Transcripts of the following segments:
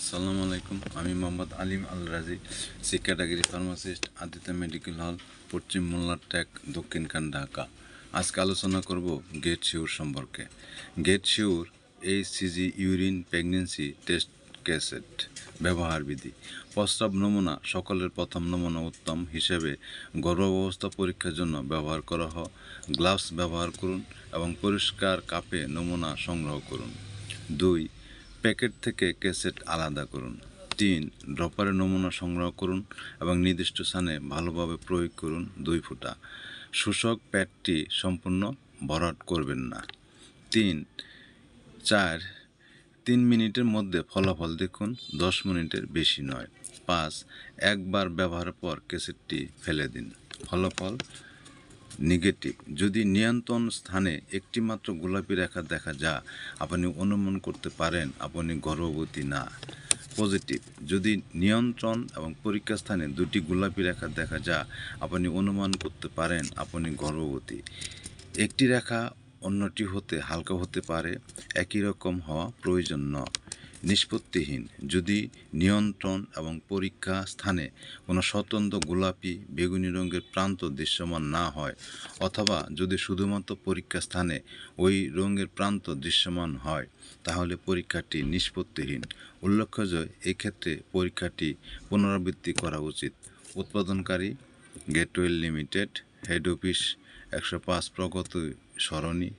আসসালামু আলাইকুম। আমি মোহাম্মদ আলিম আল রাজি category pharmacist, Aditya medical hall, পশ্চিম মোল্লার ট্যাক দক্ষিণখান ঢাকা। আজকে আলোচনা করব গেট শিউর সম্পর্কে। Get sure HCG urine pregnancy test cassette ব্যবহার বিধি। প্রস্রাব নমুনা সকলের প্রথম নমুনা উত্তম হিসেবে গর্ভাবস্থা পরীক্ষার জন্য ব্যবহার করা হয়। গ্লাভস ব্যবহার করুন এবং পরিষ্কার কাপে নমুনা সংগ্রহ করুন। দুই প্যাকেট থেকে ক্যাসেট আলাদা করুন। তিন, ড্রপারের নমুনা সংগ্রহ করুন এবং নির্দিষ্ট স্থানে ভালোভাবে প্রয়োগ করুন দুই ফুটা। শোষক প্যাডটি সম্পূর্ণ ভরাট করবেন না। তিন, চার, তিন মিনিটের মধ্যে ফলাফল দেখুন, দশ মিনিটের বেশি নয়। পাঁচ, একবার ব্যবহারের পর ক্যাসেটটি ফেলে দিন। ফলাফল নেগেটিভ যদি নিয়ন্ত্রণ স্থানে একটিমাত্র গোলাপি রেখা দেখা যা আপনি অনুমান করতে পারেন আপনি গর্ভবতী না। পজিটিভ যদি নিয়ন্ত্রণ এবং পরীক্ষা স্থানে দুটি গোলাপি রেখা দেখা যা আপনি অনুমান করতে পারেন আপনি গর্ভবতী। একটি রেখা অন্যটি হতে হালকা হতে পারে, একই রকম হওয়া প্রয়োজন নয়। নিষ্পত্তিহীন, যদি নিয়ন্ত্রণ এবং পরীক্ষা স্থানে কোনো স্বতন্ত্র গোলাপি, বেগুনি রঙের প্রান্ত দৃশ্যমান না হয়, অথবা যদি শুধুমাত্র পরীক্ষা স্থানে ওই রঙের প্রান্ত দৃশ্যমান হয়, তাহলে পরীক্ষাটি নিষ্পত্তিহীন। উল্লেখ্য যে, এক্ষেত্রে পরীক্ষাটি পুনরাবৃত্তি করা উচিত। উৎপাদনকারী গেটওয়েল লিমিটেড, হেড অফিস, একশো পাঁচ প্রগতি সরণি,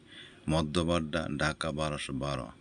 মধ্যবাড্ডা, ঢাকা বারোশো বারো।